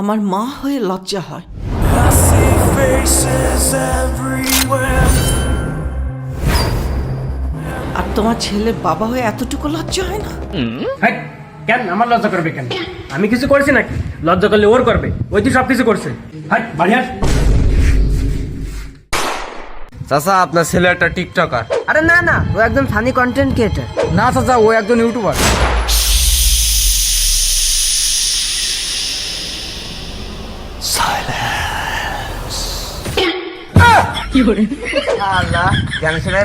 আমার মা হয়ে লজ্জা হয়. আর তোমার ছেলের বাবা হয়ে এতটুকু লজ্জা হয় না? হ্যাঁ কেন? আমার লজ্জা করবে কেন? আমি কিছু করেছি নাকি? লজ্জা করলে ওর করবে ওই তুই সব কিছু করছে। হ্যাঁ বাড়ি আস। চাচা আপনার ছেলে একটা টিকটকার। আরে না না ও একদম ফানি কন্টেন্ট ক্রিয়েটার না চাচা ও একজন ইউটিউবার। আল্লাহ।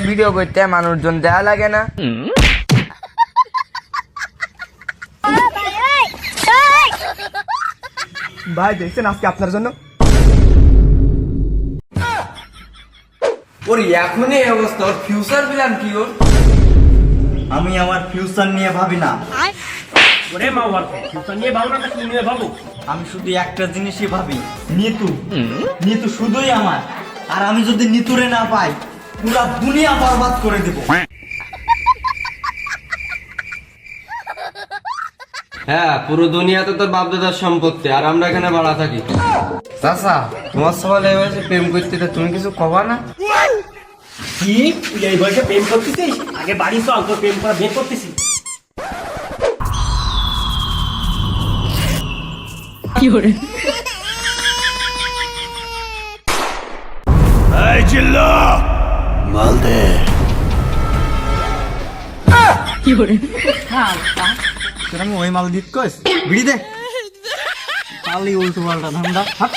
ভিডিও করতে মানুষজন দেয়া লাগে না। ভাই দেখছেন আজকে আপনার জন্য? ওর এখনই এই অবস্থা। ওর ফিউচার প্ল্যান কি ওর? আমি আমার ফিউচার নিয়ে ভাবি না। ওরে মা ওর ফিউচার নিয়ে ভাবো না কি নিয়ে ভাবো? আমি শুধু একটা জিনিসই ভাবি। নিতু। নিতু শুধুই আমার। আর আমি যদি নিতুরে না পাই পুরা দুনিয়া বরবাদ করে দেব। হ্যাঁ পুরো দুনিয়াতে তোর বাপ দাদার সম্পত্তি আর আমরা এখানে ভাড়া থাকি। চাচা তোমার সবাই এই বয়সে প্রেম করতে তো তুমি কিছু কবা না? কি? তুই এই বয়সে প্রেম করতেছিস? আগে বাড়ি চল তোর প্রেম করা বের করতেছি Hey, Jilla! Malde. তোর ওই মাল দিত কইস? বিড়ি দে। খালি উল্টো পাল্টা ধান্দা। হাট